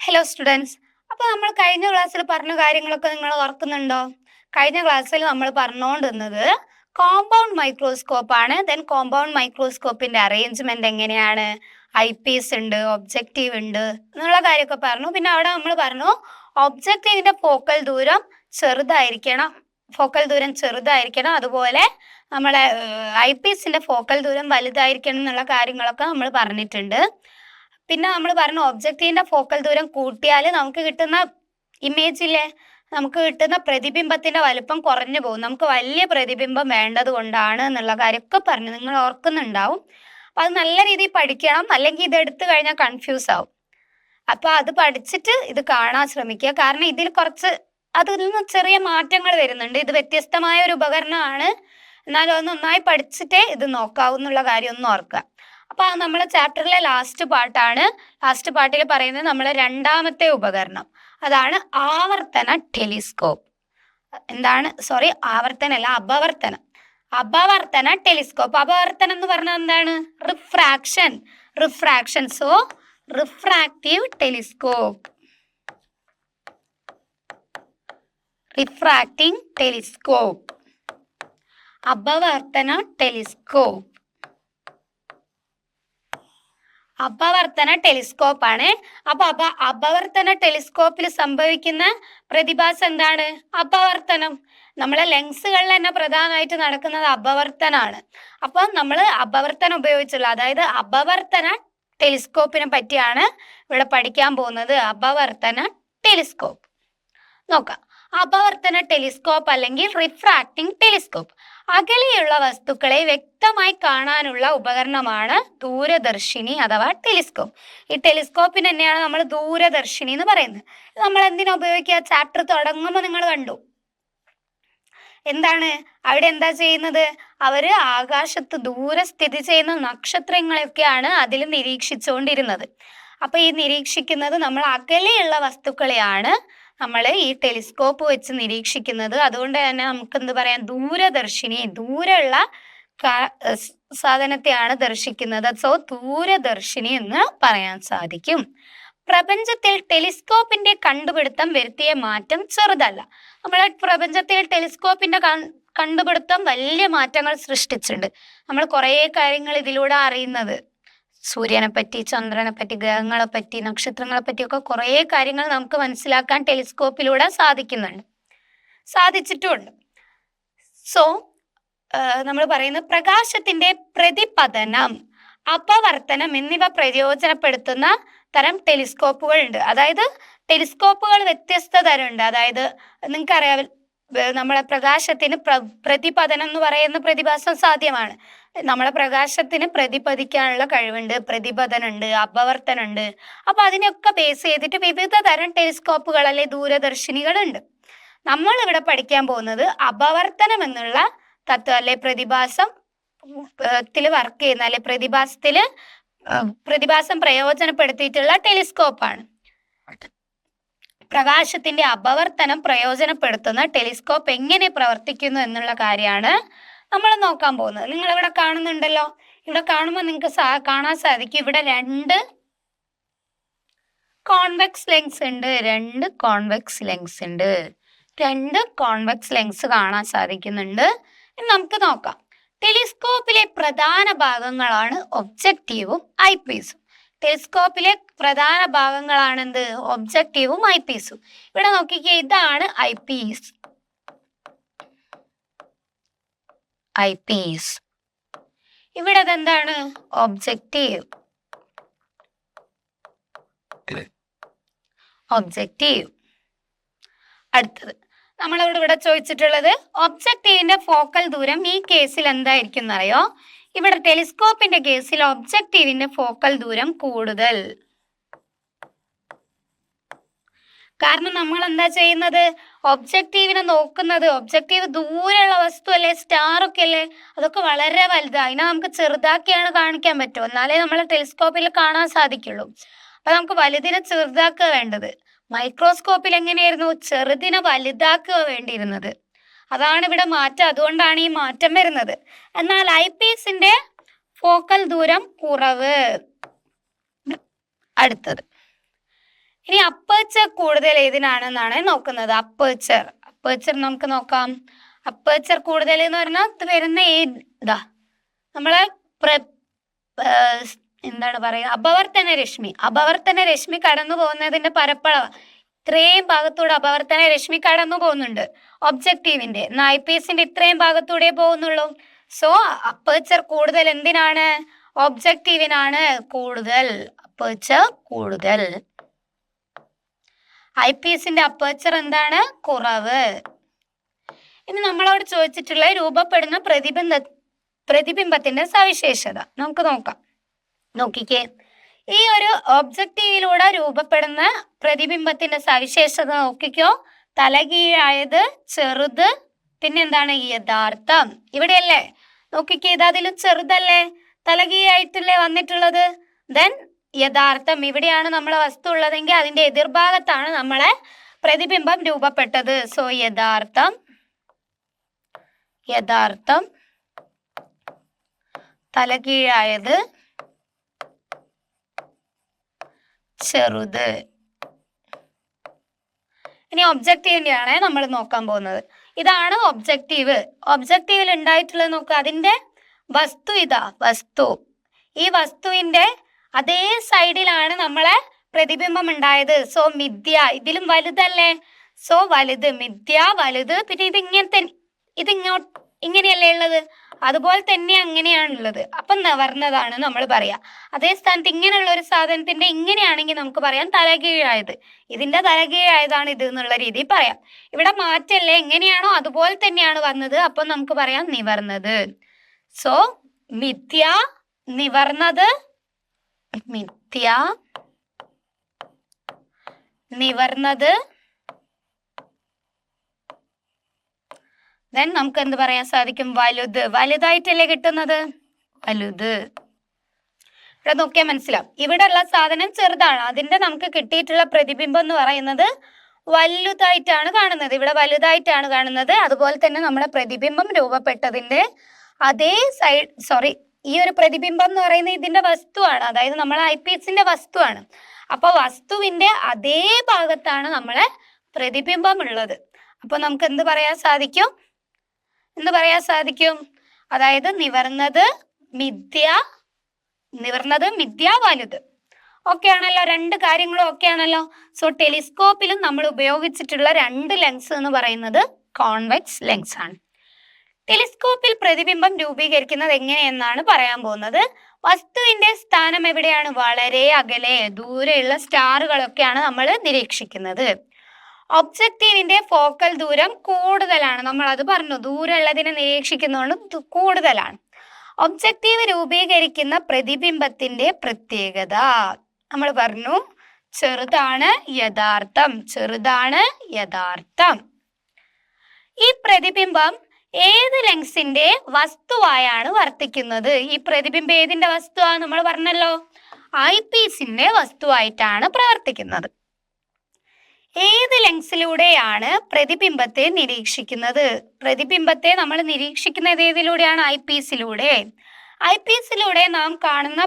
Hello students അപ്പോൾ നമ്മൾ കഴിഞ്ഞ ക്ലാസ്സിൽ പറഞ്ഞ കാര്യങ്ങളൊക്കെ നിങ്ങൾ ഓർക്കുന്നുണ്ടോ? കഴിഞ്ഞ ക്ലാസ്സിൽ നമ്മൾ പറഞ്ഞുകൊണ്ടിരുന്നത് കോമ്പൗണ്ട് മൈക്രോസ്കോപ്പ് ആണ്. ദെൻ കോമ്പൗണ്ട് മൈക്രോസ്കോപ്പിന്റെ അറേഞ്ച്മെന്റ് എങ്ങനെയാണ്? ഐ പീസ് ഉണ്ട് ഒബ്ജക്റ്റീവ് ഉണ്ട് എന്നുള്ള കാര്യമൊക്കെ പറഞ്ഞു. പിന്നെ അവിടെ നമ്മൾ പറഞ്ഞു ഒബ്ജക്റ്റീവിന്റെ ഫോക്കൽ ദൂരം ചെറുതായിരിക്കണം. ഫോക്കൽ ദൂരം ചെറുതായിരിക്കണം. അതുപോലെ നമ്മളെ ഐ പീസിന്റെ ഫോക്കൽ ദൂരം വലുതായിരിക്കണം എന്നുള്ള കാര്യങ്ങളൊക്കെ നമ്മൾ പറഞ്ഞിട്ടുണ്ട്. പിന്നെ നമ്മൾ പറഞ്ഞു ഒബ്ജക്റ്റിന്റെ ഫോക്കൽ ദൂരം കൂട്ടിയാൽ നമുക്ക് കിട്ടുന്ന ഇമേജിലെ നമുക്ക് കിട്ടുന്ന പ്രതിബിംബത്തിന്റെ വലുപ്പം കുറഞ്ഞു പോകും. നമുക്ക് വലിയ പ്രതിബിംബം വേണ്ടത് കൊണ്ടാണ് എന്നുള്ള കാര്യമൊക്കെ പറഞ്ഞു. നിങ്ങൾ ഓർക്കുന്നുണ്ടാവും. അപ്പം അത് നല്ല രീതിയിൽ പഠിക്കണം. അല്ലെങ്കിൽ ഇത് എടുത്തു കഴിഞ്ഞാൽ കൺഫ്യൂസ് ആവും. അപ്പോൾ അത് പഠിച്ചിട്ട് ഇത് കാണാൻ ശ്രമിക്കുക. കാരണം ഇതിൽ കുറച്ച് അതിൽ നിന്ന് ചെറിയ മാറ്റങ്ങൾ വരുന്നുണ്ട്. ഇത് വ്യത്യസ്തമായ ഒരു ഉപകരണമാണ്. എന്നാലും ഒന്ന് നന്നായി പഠിച്ചിട്ടേ ഇത് നോക്കാവൂ എന്നുള്ള കാര്യം ഒന്ന് ഓർക്കുക. അപ്പൊ നമ്മളെ ചാപ്റ്ററിലെ ലാസ്റ്റ് പാട്ടാണ്. ലാസ്റ്റ് പാട്ടിൽ പറയുന്നത് നമ്മളെ രണ്ടാമത്തെ ഉപകരണം. അതാണ് ആവർത്തന ടെലിസ്കോപ്പ്. എന്താണ്? സോറി ആവർത്തനല്ല അപവർത്തനം. അപവർത്തന ടെലിസ്കോപ്പ്. അപവർത്തനം എന്ന് പറഞ്ഞാൽ എന്താണ്? Refraction refraction so refractive telescope refracting telescope അപവർത്തന telescope. അപവർത്തന ടെലിസ്കോപ്പ് ആണ് അപ്പൊ അപ അപവർത്തന ടെലിസ്കോപ്പിൽ സംഭവിക്കുന്ന പ്രതിഭാസം എന്താണ്? അപവർത്തനം. നമ്മളെ ലെൻസുകളിൽ തന്നെ പ്രധാനമായിട്ട് നടക്കുന്നത് അപവർത്തനാണ്. അപ്പൊ നമ്മൾ അപവർത്തനം ഉപയോഗിച്ചുള്ള അതായത് അപവർത്തന ടെലിസ്കോപ്പിനെ പറ്റിയാണ് ഇവിടെ പഠിക്കാൻ പോകുന്നത്. അപവർത്തന ടെലിസ്കോപ്പ്. നോക്കാം. അപവർത്തന ടെലിസ്കോപ്പ് അല്ലെങ്കിൽ റിഫ്രാക്റ്റിംഗ് ടെലിസ്കോപ്പ്. അകലെയുള്ള വസ്തുക്കളെ വ്യക്തമായി കാണാനുള്ള ഉപകരണമാണ് ദൂരദർശിനി അഥവാ ടെലിസ്കോപ്പ്. ഈ ടെലിസ്കോപ്പിന് തന്നെയാണ് നമ്മൾ ദൂരദർശിനി എന്ന് പറയുന്നത്. നമ്മൾ എന്തിനാ ഉപയോഗിക്കുക? ചാപ്റ്റർ തുടങ്ങുമ്പോൾ നിങ്ങൾ കണ്ടു. എന്താണ്? അവിടെ എന്താ ചെയ്യുന്നത്? അവർ ആകാശത്ത് ദൂരെ സ്ഥിതി ചെയ്യുന്ന നക്ഷത്രങ്ങളെയൊക്കെയാണ് അതിൽ നിരീക്ഷിച്ചുകൊണ്ടിരുന്നത്. അപ്പൊ ഈ നിരീക്ഷിക്കുന്നത് നമ്മൾ അകലെയുള്ള വസ്തുക്കളെയാണ് നമ്മൾ ഈ ടെലിസ്കോപ്പ് വെച്ച് നിരീക്ഷിക്കുന്നത്. അതുകൊണ്ട് തന്നെ നമുക്ക് എന്ത് പറയാം? ദൂരദർശിനി ദൂരെയുള്ള സാധനത്തെയാണ് ദർശിക്കുന്നത്. സോ ദൂരദർശിനി എന്ന് പറയാൻ സാധിക്കും. പ്രപഞ്ചത്തിൽ ടെലിസ്കോപ്പിന്റെ കണ്ടുപിടുത്തം വരുത്തിയ മാറ്റം ചെറുതല്ല. നമ്മൾ പ്രപഞ്ചത്തിൽ ടെലിസ്കോപ്പിന്റെ കണ്ടുപിടുത്തം വലിയ മാറ്റങ്ങൾ സൃഷ്ടിച്ചിട്ടുണ്ട്. നമ്മൾ കുറേ കാര്യങ്ങൾ ഇതിലൂടെ അറിയുന്നത്. സൂര്യനെ പറ്റി ചന്ദ്രനെ പറ്റി ഗ്രഹങ്ങളെ പറ്റി നക്ഷത്രങ്ങളെ പറ്റിയൊക്കെ കുറേ കാര്യങ്ങൾ നമുക്ക് മനസ്സിലാക്കാൻ ടെലിസ്കോപ്പിലൂടെ സാധിക്കുന്നുണ്ട്. സാധിച്ചിട്ടുണ്ട് സോ നമ്മൾ പറയുന്ന പ്രകാശത്തിന്റെ പ്രതിപതനം അപവർത്തനം എന്നിവ പ്രയോജനപ്പെടുത്തുന്ന തരം ടെലിസ്കോപ്പുകൾ ഉണ്ട് അതായത് ടെലിസ്കോപ്പുകൾ വ്യത്യസ്ത തരമുണ്ട്. അതായത് നിങ്ങൾക്കറിയാം നമ്മളെ പ്രകാശത്തിന് പ്ര പ്രതിപതനം എന്ന് പറയുന്ന പ്രതിഭാസം സാധ്യമാണ്. നമ്മളെ പ്രകാശത്തിന് പ്രതിപതിക്കാനുള്ള കഴിവുണ്ട് പ്രതിപതനുണ്ട് അപവർത്തനുണ്ട്. അപ്പൊ അതിനൊക്കെ ബേസ് ചെയ്തിട്ട് വിവിധ തരം ടെലിസ്കോപ്പുകൾ അല്ലെ ദൂരദർശിനികളുണ്ട്. നമ്മൾ ഇവിടെ പഠിക്കാൻ പോകുന്നത് അപവർത്തനം എന്നുള്ള തത്വം അല്ലെ പ്രതിഭാസം ത്തിൽ വർക്ക് ചെയ്യുന്ന അല്ലെ പ്രതിഭാസത്തിൽ പ്രതിഭാസം പ്രയോജനപ്പെടുത്തിയിട്ടുള്ള ടെലിസ്കോപ്പാണ് പ്രകാശത്തിന്റെ അപവർത്തനം പ്രയോജനപ്പെടുത്തുന്ന ടെലിസ്കോപ്പ് എങ്ങനെ പ്രവർത്തിക്കുന്നു എന്നുള്ള കാര്യമാണ് നമ്മൾ നോക്കാൻ പോകുന്നത്. നിങ്ങൾ ഇവിടെ കാണുന്നുണ്ടല്ലോ? ഇവിടെ കാണുമ്പോൾ നിങ്ങൾക്ക് കാണാൻ സാധിക്കും. ഇവിടെ രണ്ട് കോൺവെക്സ് ലെങ്സ് ഉണ്ട്. രണ്ട് കോൺവെക്സ് ലെങ്സ് ഉണ്ട്. രണ്ട് കോൺവെക്സ് ലെങ്സ് കാണാൻ സാധിക്കുന്നുണ്ട് നമുക്ക് നോക്കാം. ടെലിസ്കോപ്പിലെ പ്രധാന ഭാഗങ്ങളാണ് ഒബ്ജക്റ്റീവും ഐ പീസും. ടെലിസ്കോപ്പിലെ പ്രധാന ഭാഗങ്ങളാണ് എന്ത് ഒബ്ജക്റ്റീവും ഐ പീസും ഇവിടെ നോക്കിക്കേ ഇതാണ് ഐ പീസ് ഐ പീസ് ഇവിടെ അതെന്താണ് ഒബ്ജക്റ്റീവ് ഒബ്ജക്റ്റീവ് അടുത്തത്. നമ്മളോട് ഇവിടെ ചോദിച്ചിട്ടുള്ളത് ഒബ്ജക്റ്റീവിന്റെ ഫോക്കൽ ദൂരം ഈ കേസിൽ എന്തായിരിക്കും എന്നറിയോ? ഇവിടെ ടെലിസ്കോപ്പിന്റെ കേസിൽ ഒബ്ജക്റ്റീവിന്റെ ഫോക്കൽ ദൂരം കൂടുതൽ. കാരണം നമ്മൾ എന്താ ചെയ്യുന്നത്? ഒബ്ജക്റ്റീവിനെ നോക്കുന്നത്. ഒബ്ജക്റ്റീവ് ദൂരെയുള്ള വസ്തു അല്ലേ സ്റ്റാർ ഒക്കെ അല്ലേ? അതൊക്കെ വളരെ വലുതാണ് അതിനെ നമുക്ക് ചെറുതാക്കിയാണ് കാണിക്കാൻ പറ്റും എന്നാലേ നമ്മളെ ടെലിസ്കോപ്പിൽ കാണാൻ സാധിക്കുള്ളൂ. അപ്പൊ നമുക്ക് വലുതിനെ ചെറുതാക്കുക വേണ്ടത്. മൈക്രോസ്കോപ്പിൽ എങ്ങനെയായിരുന്നു? ചെറുതിനെ വലുതാക്കുക വേണ്ടിയിരുന്നത്. അതാണ് ഇവിടെ മാറ്റം. അതുകൊണ്ടാണ് ഈ മാറ്റം വരുന്നത്. എന്നാൽ ഐ പീസിന്റെ ഫോക്കൽ ദൂരം കുറവ്. അടുത്തത്. ഇനി അപ്പേച്ചർ കൂടുതൽ ഏതിനാണെന്നാണ് നോക്കുന്നത്. അപ്പേച്ചർ അപ്പേച്ചർ നമുക്ക് നോക്കാം. അപ്പേച്ചർ കൂടുതൽ എന്ന് പറഞ്ഞാൽ ഇത് വരുന്ന ഏതാ നമ്മളെ എന്താണ് പറയുക? അപവർത്തന രശ്മി. അപവർത്തന രശ്മി കടന്നു പോകുന്നതിന്റെ പരപ്പളവ്. ഇത്രയും ഭാഗത്തൂടെ അപവർത്തന രശ്മി കടന്നു പോകുന്നുണ്ട് ഒബ്ജക്റ്റീവിന്റെ നായ്പീസിന്റെ ഇത്രയും ഭാഗത്തൂടെ പോകുന്നുള്ളൂ. സോ അപ്പേച്ചർ കൂടുതൽ എന്തിനാണ്? ഒബ്ജക്റ്റീവിനാണ് കൂടുതൽ അപ്പേച്ചർ കൂടുതൽ. ഐ പി എസിന്റെ അപ്പേച്ചർ എന്താണ്? കുറവ്. ഇനി നമ്മളോട് ചോദിച്ചിട്ടുള്ള രൂപപ്പെടുന്ന പ്രതിബിംബ പ്രതിബിംബത്തിന്റെ സവിശേഷത. നമുക്ക് നോക്കാം. നോക്കിക്കേ. ഈ ഒരു ഒബ്ജക്റ്റീവിലൂടെ രൂപപ്പെടുന്ന പ്രതിബിംബത്തിന്റെ സവിശേഷത നോക്കിക്കോ. തലകീഴായത് ചെറുത് പിന്നെന്താണ് യഥാർത്ഥം? ഇവിടെയല്ലേ? നോക്കിക്കേ ഇത് അതിലും ചെറുതല്ലേ? തലകീഴായിട്ടല്ലേ വന്നിട്ടുള്ളത്? ദെൻ യഥാർത്ഥം ഇവിടെയാണ് നമ്മളെ വസ്തു ഉള്ളതെങ്കിൽ അതിന്റെ എതിർഭാഗത്താണ് നമ്മളെ പ്രതിബിംബം രൂപപ്പെട്ടത്. സോ യഥാർത്ഥം യഥാർത്ഥം തലകീഴായത് ചെറുത്. ഇനി ഒബ്ജക്റ്റീവിന്റെയാണ് നമ്മൾ നോക്കാൻ പോകുന്നത്. ഇതാണ് ഒബ്ജക്റ്റീവ് ഒബ്ജക്റ്റീവിൽ ഉണ്ടായിട്ടുള്ളത് നോക്കുക അതിന്റെ വസ്തു ഇതാ വസ്തു. ഈ വസ്തുവിന്റെ അതേ സൈഡിലാണ് നമ്മളെ പ്രതിബിംബം ഉണ്ടായത്. സോ മിഥ്യ. ഇതിലും വലുതല്ലേ? സോ വലുത്. മിഥ്യ വലുത്. പിന്നെ ഇത് ഇങ്ങനത്തെ ഇതിങ്ങോട്ട് ഇങ്ങനെയല്ലേ ഉള്ളത്? അതുപോലെ തന്നെ അങ്ങനെയാണുള്ളത്. അപ്പൊ നവർന്നതാണ് നമ്മൾ പറയാ. അതേ സ്ഥാനത്ത് ഇങ്ങനെയുള്ള ഒരു സാധനത്തിന്റെ ഇങ്ങനെയാണെങ്കിൽ നമുക്ക് പറയാം തലകീഴായത്. ഇതിന്റെ തലകീഴായതാണ് ഇത് എന്നുള്ള രീതിയിൽ പറയാം. ഇവിടെ മാറ്റല്ലേ? എങ്ങനെയാണോ അതുപോലെ തന്നെയാണ് വന്നത്. അപ്പൊ നമുക്ക് പറയാം നിവർന്നത്. സോ മിഥ്യ നിവർന്നത് മിഥ്യ നിവർന്നത് ദെൻ നമുക്ക് എന്ത് പറയാൻ സാധിക്കും? വലുത്. വലുതായിട്ടല്ലേ കിട്ടുന്നത്? വലുത്. ഇവിടെ നോക്കിയാൽ മനസ്സിലാവും. ഇവിടെ ഉള്ള സാധനം ചെറുതാണ്. അതിന്റെ നമുക്ക് കിട്ടിയിട്ടുള്ള പ്രതിബിംബം എന്ന് പറയുന്നത് വലുതായിട്ടാണ് കാണുന്നത്. ഇവിടെ വലുതായിട്ടാണ് കാണുന്നത്. അതുപോലെ തന്നെ നമ്മുടെ പ്രതിബിംബം രൂപപ്പെട്ടതിന്റെ അതേ സൈഡ് സോറി ഈ ഒരു പ്രതിബിംബം എന്ന് പറയുന്നത് ഇതിന്റെ വസ്തുവാണ്. അതായത് നമ്മളെ ഐ പി എസിന്റെ വസ്തുവാണ്. അപ്പൊ വസ്തുവിന്റെ അതേ ഭാഗത്താണ് നമ്മളെ പ്രതിബിംബം ഉള്ളത്. അപ്പൊ നമുക്ക് എന്ത് പറയാൻ സാധിക്കും? എന്ത് പറയാൻ സാധിക്കും? അതായത് നിവർന്നത് മിഥ്യ നിവർന്നത് മിഥ്യ വലുത് ഓക്കെ ആണല്ലോ രണ്ട് കാര്യങ്ങളും ഓക്കെ ആണല്ലോ. സോ ടെലിസ്കോപ്പിലും നമ്മൾ ഉപയോഗിച്ചിട്ടുള്ള രണ്ട് ലെൻസ് എന്ന് പറയുന്നത് കോൺവെക്സ് ലെൻസ് ആണ്. ടെലിസ്കോപ്പിൽ പ്രതിബിംബം രൂപീകരിക്കുന്നത് എങ്ങനെയെന്നാണ് പറയാൻ പോകുന്നത്? വസ്തുവിന്റെ സ്ഥാനം എവിടെയാണ്? വളരെ അകലെ ദൂരെയുള്ള സ്റ്റാറുകളൊക്കെയാണ് നമ്മൾ നിരീക്ഷിക്കുന്നത്. ഒബ്ജക്റ്റീവിന്റെ ഫോക്കൽ ദൂരം കൂടുതലാണ്. നമ്മൾ അത് പറഞ്ഞു. ദൂരമുള്ളതിനെ നിരീക്ഷിക്കുന്നതുകൊണ്ട് കൂടുതലാണ്. ഒബ്ജക്റ്റീവ് രൂപീകരിക്കുന്ന പ്രതിബിംബത്തിന്റെ പ്രത്യേകത. നമ്മൾ പറഞ്ഞു ചെറുതാണ് യഥാർത്ഥം. ചെറുതാണ് യഥാർത്ഥം. ഈ പ്രതിബിംബം ഏത് ലെങ്സിന്റെ വസ്തുവായാണ് വർത്തിക്കുന്നത്? ഈ പ്രതിബിംബം ഏതിന്റെ വസ്തുവാ? നമ്മൾ പറഞ്ഞല്ലോ. ഐ പീസിന്റെ വസ്തുവായിട്ടാണ് പ്രവർത്തിക്കുന്നത്. ഏത് ലെൻസിലൂടെയാണ് പ്രതിബിംബത്തെ നിരീക്ഷിക്കുന്നത്? പ്രതിബിംബത്തെ നമ്മൾ നിരീക്ഷിക്കുന്നത് ഏതിലൂടെയാണ്? ഐ പീസിലൂടെ ഐ പീസിലൂടെ നാം കാണുന്ന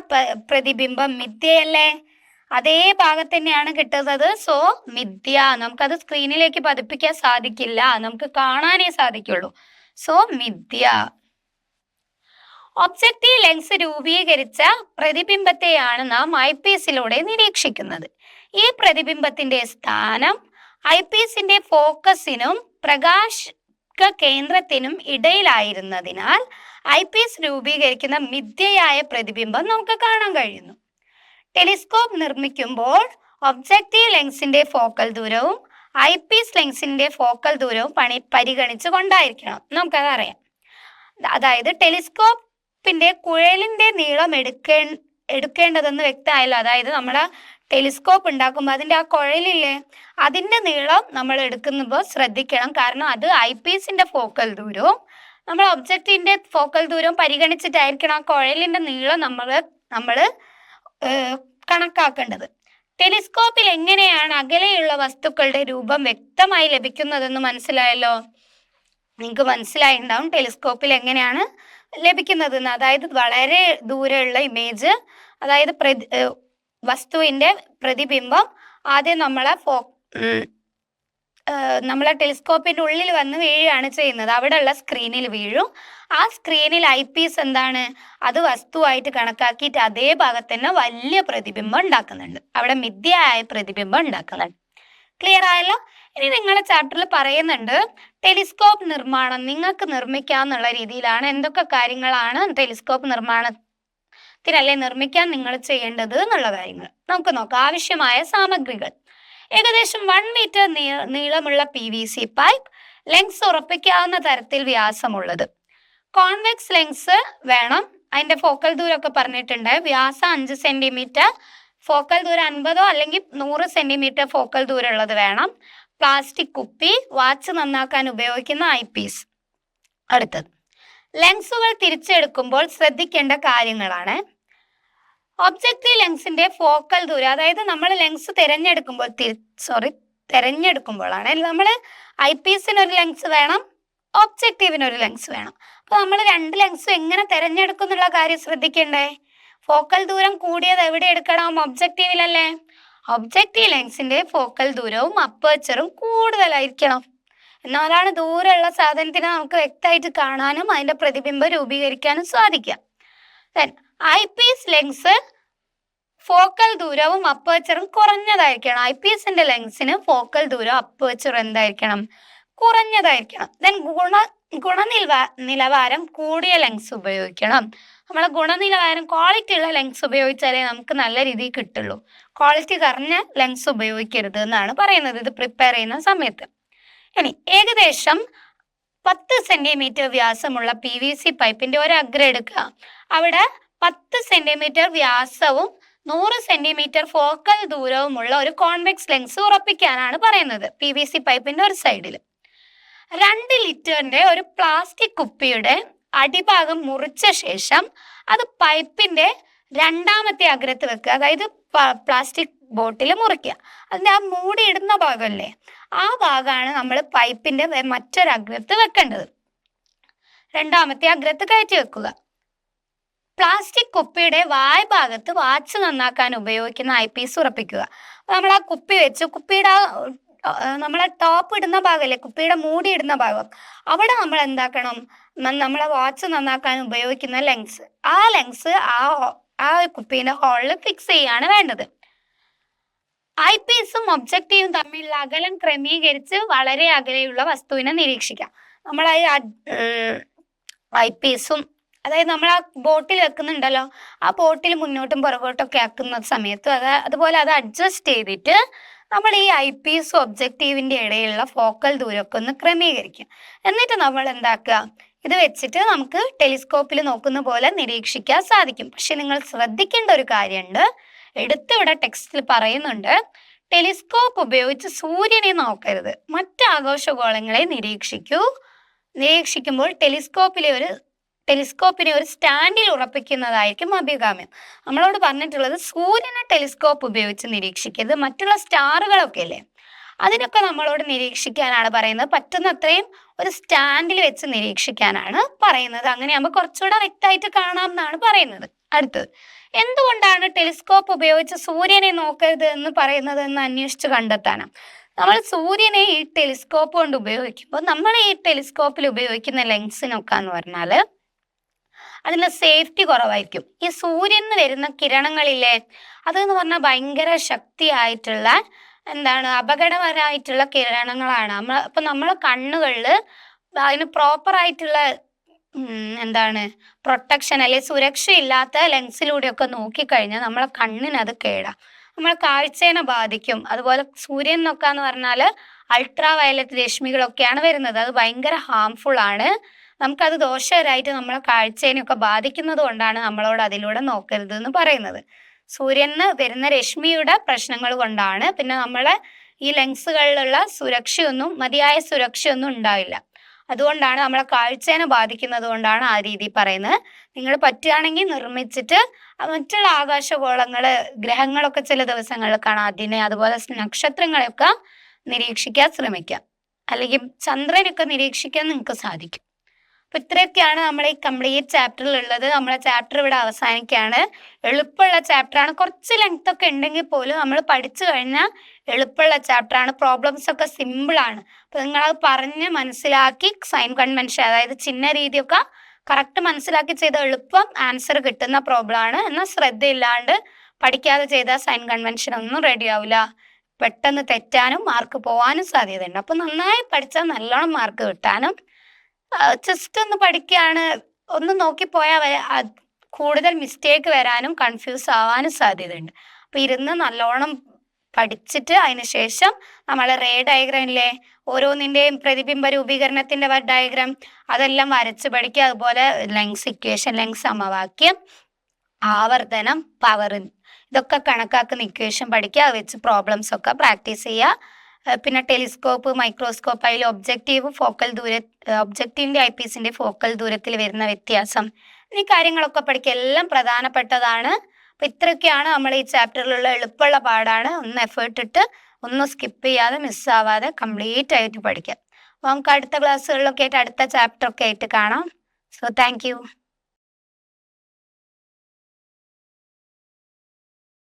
പ്രതിബിംബം മിഥ്യയല്ലേ? അതേ ഭാഗത്ത് തന്നെയാണ് കിട്ടുന്നത്. സോ മിഥ്യ. നമുക്കത് സ്ക്രീനിലേക്ക് പതിപ്പിക്കാൻ സാധിക്കില്ല. നമുക്ക് കാണാനേ സാധിക്കുള്ളൂ. സോ മിഥ്യ. ഒബ്ജക്റ്റീവ് ലെൻസ് രൂപീകരിച്ച പ്രതിബിംബത്തെയാണ് നാം ഐ പീസിലൂടെ നിരീക്ഷിക്കുന്നത്. ഈ പ്രതിബിംബത്തിന്റെ സ്ഥാനം ഐ പീസിന്റെ ഫോക്കസിനും പ്രകാശ കേന്ദ്രത്തിനും ഇടയിലായിരുന്നതിനാൽ ഐ പീസ് രൂപീകരിക്കുന്ന മിഥ്യയായ പ്രതിബിംബം നമുക്ക് കാണാൻ കഴിയുന്നു. ടെലിസ്കോപ്പ് നിർമ്മിക്കുമ്പോൾ ഒബ്ജക്റ്റീവ് ലെൻസിന്റെ ഫോക്കൽ ദൂരവും ഐ പീസ് ലെൻസിന്റെ ഫോക്കൽ ദൂരവും പണി പരിഗണിച്ചു കൊണ്ടായിരിക്കണം. നമുക്കത് അറിയാം. അതായത് ടെലിസ്കോപ്പിന്റെ കുഴലിന്റെ നീളം എടുക്കേ എടുക്കേണ്ടതെന്ന് വ്യക്തമായല്ലോ. അതായത് നമ്മൾ ടെലിസ്കോപ്പ് ഉണ്ടാക്കുമ്പോൾ അതിന്റെ ആ കുഴലില്ലേ അതിന്റെ നീളം നമ്മൾ എടുക്കുമ്പോൾ ശ്രദ്ധിക്കണം. കാരണം അത് ഐ പീസിന്റെ ഫോക്കൽ ദൂരവും നമ്മൾ ഒബ്ജക്റ്റിന്റെ ഫോക്കൽ ദൂരവും പരിഗണിച്ചിട്ടായിരിക്കണം ആ കുഴലിന്റെ നീളം നമ്മൾ നമ്മൾ കണക്കാക്കേണ്ടത്. ടെലിസ്കോപ്പിൽ എങ്ങനെയാണ് അകലെയുള്ള വസ്തുക്കളുടെ രൂപം വ്യക്തമായി ലഭിക്കുന്നതെന്ന് മനസ്സിലായല്ലോ? നിങ്ങൾക്ക് മനസ്സിലായിണ്ടാവും ടെലിസ്കോപ്പിൽ എങ്ങനെയാണ് ലഭിക്കുന്നതെന്ന്. അതായത് വളരെ ദൂരെയുള്ള ഇമേജ് അതായത് വസ്തുവിന്റെ പ്രതിബിംബം ആദ്യം നമ്മളെ ഫോ നമ്മളെ ടെലിസ്കോപ്പിന്റെ ഉള്ളിൽ വന്ന് വീഴുകയാണ് ചെയ്യുന്നത്. അവിടെയുള്ള സ്ക്രീനിൽ വീഴും. ആ സ്ക്രീനിൽ ഐ പീസ് എന്താണ്? അത് വസ്തുവായിട്ട് കണക്കാക്കിയിട്ട് അതേ ഭാഗത്ത് തന്നെ വലിയ പ്രതിബിംബം ഉണ്ടാക്കുന്നുണ്ട്. അവിടെ മിഥ്യയായ പ്രതിബിംബം ഉണ്ടാക്കുന്നുണ്ട്. ക്ലിയർ ആയല്ലോ? ഇനി നിങ്ങളെ ചാപ്റ്ററിൽ പറയുന്നുണ്ട് ടെലിസ്കോപ്പ് നിർമ്മാണം നിങ്ങൾക്ക് നിർമ്മിക്കാന്നുള്ള രീതിയിലാണ് എന്തൊക്കെ കാര്യങ്ങളാണ് ടെലിസ്കോപ്പ് നിർമ്മാണത്തിനല്ലേ നിർമ്മിക്കാൻ നിങ്ങൾ ചെയ്യേണ്ടത് എന്നുള്ള കാര്യങ്ങൾ. നമുക്ക് നോക്കാം. ആവശ്യമായ സാമഗ്രികൾ. ഏകദേശം വൺ മീറ്റർ നീളമുള്ള P V C pipe lens ഉറപ്പിക്കാവുന്ന തരത്തിൽ വ്യാസമുള്ളത്. കോൺവെക്സ് ലെങ്സ് വേണം. അതിന്റെ ഫോക്കൽ ദൂരം ഒക്കെ പറഞ്ഞിട്ടുണ്ട്. വ്യാസം അഞ്ച് സെന്റിമീറ്റർ ഫോക്കൽ ദൂരം അൻപതോ അല്ലെങ്കിൽ നൂറ് സെന്റിമീറ്റർ ഫോക്കൽ ദൂരം ഉള്ളത് വേണം. പ്ലാസ്റ്റിക് കുപ്പി വാച്ച് നന്നാക്കാൻ ഉപയോഗിക്കുന്ന ഐ പീസ് അടുത്തത്. ലെൻസുകൾ തിരിച്ചെടുക്കുമ്പോൾ ശ്രദ്ധിക്കേണ്ട കാര്യങ്ങളാണ്. ഒബ്ജക്റ്റീവ് ലെങ്സിന്റെ ഫോക്കൽ ദൂരം അതായത് നമ്മൾ ലെങ്സ് തിരഞ്ഞെടുക്കുമ്പോൾ സോറി തിരഞ്ഞെടുക്കുമ്പോഴാണ്. നമ്മൾ ഐ പീസിന് ഒരു ലെങ്സ് വേണം ഒബ്ജക്റ്റീവിന് ഒരു ലെൻസ് വേണം. അപ്പോൾ നമ്മൾ രണ്ട് ലെങ്സും എങ്ങനെ തിരഞ്ഞെടുക്കും എന്നുള്ള കാര്യം ശ്രദ്ധിക്കേണ്ടേ? ഫോക്കൽ ദൂരം കൂടിയത് എവിടെ എടുക്കണം? ഒബ്ജക്റ്റീവിലല്ലേ? ഒബ്ജക്റ്റീവ് ലെങ്സിന്റെ ഫോക്കൽ ദൂരവും അപ്പേച്ചറും കൂടുതലായിരിക്കണം. എന്നാലാണ് ദൂരെയുള്ള സാധനത്തിനെ നമുക്ക് വ്യക്തമായിട്ട് കാണാനും അതിന്റെ പ്രതിബിംബം രൂപീകരിക്കാനും സാധിക്കുക. ഐ പീസ് ലെങ്സ് ഫോക്കൽ ദൂരവും അപ്പേച്ചറും കുറഞ്ഞതായിരിക്കണം. ഐ പീസിന്റെ ലെങ്സിന് ഫോക്കൽ ദൂരം അപ്പേച്ചറും എന്തായിരിക്കണം? കുറഞ്ഞതായിരിക്കണം. ദെൻ ഗുണ ഗുണനിലവാ നിലവാരം കൂടിയ ലെങ്സ് ഉപയോഗിക്കണം. നമ്മളെ ഗുണനിലവാരം ക്വാളിറ്റി ഉള്ള ലെങ്സ് ഉപയോഗിച്ചാലേ നമുക്ക് നല്ല രീതിയിൽ കിട്ടുള്ളൂ. ക്വാളിറ്റി കുറഞ്ഞ ലെങ്സ് ഉപയോഗിക്കരുത് എന്നാണ് പറയുന്നത്. ഇത് പ്രിപ്പയർ ചെയ്യുന്ന സമയത്ത്. ഇനി ഏകദേശം പത്ത് സെന്റിമീറ്റർ വ്യാസമുള്ള പി വി സി പൈപ്പിന്റെ ഒരു അഗ്രം എടുക്കുക. അവിടെ പത്ത് സെന്റിമീറ്റർ വ്യാസവും നൂറ് സെന്റിമീറ്റർ ഫോക്കൽ ദൂരവുമുള്ള ഒരു കോൺവെക്സ് ലെങ്സ് ഉറപ്പിക്കാനാണ് പറയുന്നത് പി വി സി പൈപ്പിന്റെ ഒരു സൈഡിൽ രണ്ട് ലിറ്ററിന്റെ ഒരു പ്ലാസ്റ്റിക് കുപ്പിയുടെ അടിഭാഗം മുറിച്ച ശേഷം അത് പൈപ്പിന്റെ രണ്ടാമത്തെ അഗ്രത്ത് വെക്കുക. അതായത് പ്ലാസ്റ്റിക് ബോട്ടിൽ മുറിക്കുക. അതിന്റെ ആ മൂടിയിടുന്ന ഭാഗമല്ലേ ആ ഭാഗമാണ് നമ്മൾ പൈപ്പിന്റെ മറ്റൊരു അഗ്രത്ത് വെക്കേണ്ടത്. രണ്ടാമത്തെ അഗ്രത്ത് കയറ്റി വെക്കുക. പ്ലാസ്റ്റിക് കുപ്പിയുടെ വായ ഭാഗത്ത് വാച്ച് നന്നാക്കാൻ ഉപയോഗിക്കുന്ന ഐ പീസ് ഉറപ്പിക്കുക. നമ്മൾ ആ കുപ്പി വെച്ച്. കുപ്പിയുടെ ആ, നമ്മളെ ടോപ്പ് ഇടുന്ന ഭാഗമല്ലേ കുപ്പിയുടെ മൂടി ഇടുന്ന ഭാഗം. അവിടെ നമ്മൾ എന്താക്കണം? നമ്മളെ വാച്ച് നന്നാക്കാൻ ഉപയോഗിക്കുന്ന ലെങ്സ് ആ ലെങ്സ് ആ ആ കുപ്പീന്റെ ഹോളിൽ ഫിക്സ് ചെയ്യാണ് വേണ്ടത്. ഐ പീസും ഒബ്ജക്റ്റീവും തമ്മിൽ അകലം ക്രമീകരിച്ച് വളരെ അകലെയുള്ള വസ്തുവിനെ നിരീക്ഷിക്കാം. നമ്മൾ ഐ പീസും അതായത് നമ്മൾ ആ ബോട്ടിൽ വെക്കുന്നുണ്ടല്ലോ ആ ബോട്ടിൽ മുന്നോട്ടും പുറകോട്ടൊക്കെ ആക്കുന്ന സമയത്ത് അത് അതുപോലെ അത് അഡ്ജസ്റ്റ് ചെയ്തിട്ട് നമ്മൾ ഈ ഐ പീസും ഒബ്ജക്റ്റീവിന്റെ ഇടയിലുള്ള ഫോക്കൽ ദൂരമൊക്കെ ഒന്ന് ക്രമീകരിക്കുക എന്നിട്ട് നമ്മൾ എന്താക്കുക? ഇത് വെച്ചിട്ട് നമുക്ക് ടെലിസ്കോപ്പിൽ നോക്കുന്ന പോലെ നിരീക്ഷിക്കാൻ സാധിക്കും. പക്ഷെ നിങ്ങൾ ശ്രദ്ധിക്കേണ്ട ഒരു കാര്യമുണ്ട്. എടുത്തിവിടെ ടെക്സ്റ്റിൽ പറയുന്നുണ്ട്. ടെലിസ്കോപ്പ് ഉപയോഗിച്ച് സൂര്യനെ നോക്കരുത്. മറ്റ് ആഘോഷഗോളങ്ങളെ നിരീക്ഷിക്കൂ. നിരീക്ഷിക്കുമ്പോൾ ടെലിസ്കോപ്പിലെ ഒരു ടെലിസ്കോപ്പിനെ ഒരു സ്റ്റാൻഡിൽ ഉറപ്പിക്കുന്നതായിരിക്കും അഭികാമ്യം. നമ്മളോട് പറഞ്ഞിട്ടുള്ളത് സൂര്യനെ ടെലിസ്കോപ്പ് ഉപയോഗിച്ച് നിരീക്ഷിക്കരുത്. മറ്റുള്ള സ്റ്റാറുകളൊക്കെ അല്ലേ അതിനൊക്കെ നമ്മളോട് നിരീക്ഷിക്കാനാണ് പറയുന്നത്. പറ്റുന്നത്രയും ഒരു സ്റ്റാൻഡിൽ വെച്ച് നിരീക്ഷിക്കാനാണ് പറയുന്നത്. അങ്ങനെയാകുമ്പോൾ കുറച്ചുകൂടെ വ്യക്തമായിട്ട് കാണാം എന്നാണ് പറയുന്നത്. അടുത്തത്. എന്തുകൊണ്ടാണ് ടെലിസ്കോപ്പ് ഉപയോഗിച്ച് സൂര്യനെ നോക്കരുത് എന്ന് പറയുന്നത് എന്ന് അന്വേഷിച്ച് കണ്ടെത്താനാണ് നമ്മൾ സൂര്യനെ ഈ ടെലിസ്കോപ്പ് കൊണ്ട് ഉപയോഗിക്കുമ്പോൾ നമ്മൾ ഈ ടെലിസ്കോപ്പിൽ ഉപയോഗിക്കുന്ന ലെൻസിനൊക്കെ എന്ന് പറഞ്ഞാൽ അതിന് സേഫ്റ്റി കുറവായിരിക്കും. ഈ സൂര്യന് വരുന്ന കിരണങ്ങളില്ലേ അതെന്ന് പറഞ്ഞാൽ ഭയങ്കര ശക്തിയായിട്ടുള്ള എന്താണ് അപകടകരമായിട്ടുള്ള കിരണങ്ങളാണ്. നമ്മൾ അപ്പം നമ്മളെ കണ്ണുകളിൽ അതിന് ഉം, എന്താണ്? പ്രൊട്ടക്ഷൻ അല്ലെ? സുരക്ഷയില്ലാത്ത ലെൻസിലൂടെയൊക്കെ നോക്കിക്കഴിഞ്ഞാൽ നമ്മളെ കണ്ണിന് അത് കേടാ. നമ്മളെ കാഴ്ചേനെ ബാധിക്കും. അതുപോലെ സൂര്യൻ നോക്കാന്ന് പറഞ്ഞാൽ അൾട്രാ വയലറ്റ് രശ്മികളൊക്കെയാണ് വരുന്നത്. അത് ഭയങ്കര ഹാംഫുൾ ആണ്. നമുക്കത് ദോഷകരമായിട്ട് നമ്മളെ കാഴ്ചേനെയൊക്കെ ബാധിക്കുന്നത് കൊണ്ടാണ് നമ്മളോട് അതിലൂടെ നോക്കരുത് എന്ന് പറയുന്നത്. സൂര്യന് വരുന്ന രശ്മിയുടെ പ്രശ്നങ്ങൾ കൊണ്ടാണ് പിന്നെ നമ്മളെ ഈ ലെങ്സുകളിലുള്ള സുരക്ഷയൊന്നും മതിയായ സുരക്ഷയൊന്നും ഉണ്ടാവില്ല. അതുകൊണ്ടാണ് നമ്മളെ കാഴ്ചേനെ ബാധിക്കുന്നത് കൊണ്ടാണ് ആ രീതി പറയുന്നത്. നിങ്ങൾ പറ്റുകയാണെങ്കിൽ നിർമ്മിച്ചിട്ട് മറ്റുള്ള ആകാശഗോളങ്ങൾ ഗ്രഹങ്ങളൊക്കെ ചില ദിവസങ്ങളിൽ കാണാം. അതിനെ അതുപോലെ നക്ഷത്രങ്ങളെയൊക്കെ നിരീക്ഷിക്കാൻ ശ്രമിക്കാം അല്ലെങ്കിൽ ചന്ദ്രനൊക്കെ നിരീക്ഷിക്കാൻ നിങ്ങൾക്ക് സാധിക്കും. അപ്പൊ ഇത്രയൊക്കെയാണ് നമ്മൾ ഈ കംപ്ലീറ്റ് ചാപ്റ്ററിൽ ഉള്ളത്. നമ്മളെ ചാപ്റ്റർ ഇവിടെ അവസാനിക്കുകയാണ്. എളുപ്പമുള്ള ചാപ്റ്ററാണ് കുറച്ച് ലെങ്ത് ഒക്കെ ഉണ്ടെങ്കിൽ പോലും നമ്മൾ പഠിച്ചു കഴിഞ്ഞാൽ എളുപ്പമുള്ള ചാപ്റ്ററാണ്. പ്രോബ്ലംസ് ഒക്കെ സിമ്പിൾ ആണ്. അപ്പൊ നിങ്ങളത് പറഞ്ഞ് മനസ്സിലാക്കി സൈൻ കൺവെൻഷൻ അതായത് ചിഹ്ന രീതിയൊക്കെ കറക്റ്റ് മനസ്സിലാക്കി ചെയ്ത എളുപ്പം ആൻസർ കിട്ടുന്ന പ്രോബ്ലം ആണ്. എന്നാൽ ശ്രദ്ധയില്ലാണ്ട് പഠിക്കാതെ ചെയ്ത സൈൻ കൺവെൻഷൻ ഒന്നും റെഡി ആവില്ല പെട്ടെന്ന് തെറ്റാനും മാർക്ക് പോവാനും സാധ്യതയുണ്ട്. അപ്പൊ നന്നായി പഠിച്ചാൽ നല്ലോണം മാർക്ക് കിട്ടാനും ജസ്റ്റ് ഒന്ന് പഠിക്കുകയാണ് ഒന്ന് നോക്കിപ്പോയാൽ കൂടുതൽ മിസ്റ്റേക്ക് വരാനും കൺഫ്യൂസ് ആവാനും സാധ്യതയുണ്ട്. അപ്പൊ ഇരുന്ന് നല്ലോണം പഠിച്ചിട്ട് അതിനുശേഷം നമ്മൾ റേ ഡയഗ്രാമിലെ ഓരോന്നിന്റെയും പ്രതിബിംബ രൂപീകരണത്തിന്റെ ഡയഗ്രാം അതെല്ലാം വരച്ച് പഠിക്കുക. അതുപോലെ ലെങ്സ് ഇക്വേഷൻ ലെങ്സ് സമവാക്യം ആവർത്തനം പവർ ഇതൊക്കെ കണക്കാക്കുന്ന ഇക്വേഷൻ പഠിക്കുക. അത് വെച്ച് പ്രോബ്ലംസ് ഒക്കെ പ്രാക്ടീസ് ചെയ്യുക. പിന്നെ ടെലിസ്കോപ്പ് മൈക്രോസ്കോപ്പ് അതിൽ ഒബ്ജക്റ്റീവ് ഫോക്കൽ ദൂര ഒബ്ജക്റ്റീവിന്റെ ഐ പീസിന്റെ ഫോക്കൽ ദൂരത്തിൽ വരുന്ന വ്യത്യാസം. ഈ കാര്യങ്ങളൊക്കെ പഠിക്കുക. എല്ലാം പ്രധാനപ്പെട്ടതാണ്. അപ്പൊ ഇത്രയൊക്കെയാണ് നമ്മൾ ഈ ചാപ്റ്ററിലുള്ള എളുപ്പമുള്ള പാടാണ് ഒന്ന് എഫേർട്ട് ഇട്ട് ഒന്നും സ്കിപ്പ് ചെയ്യാതെ മിസ്സാവാതെ കംപ്ലീറ്റ് ആയിട്ട് പഠിക്കാം. അപ്പൊ നമുക്ക് അടുത്ത ക്ലാസ്സുകളിലൊക്കെ ആയിട്ട് അടുത്ത ചാപ്റ്റർ ഒക്കെ ആയിട്ട് കാണാം. So thank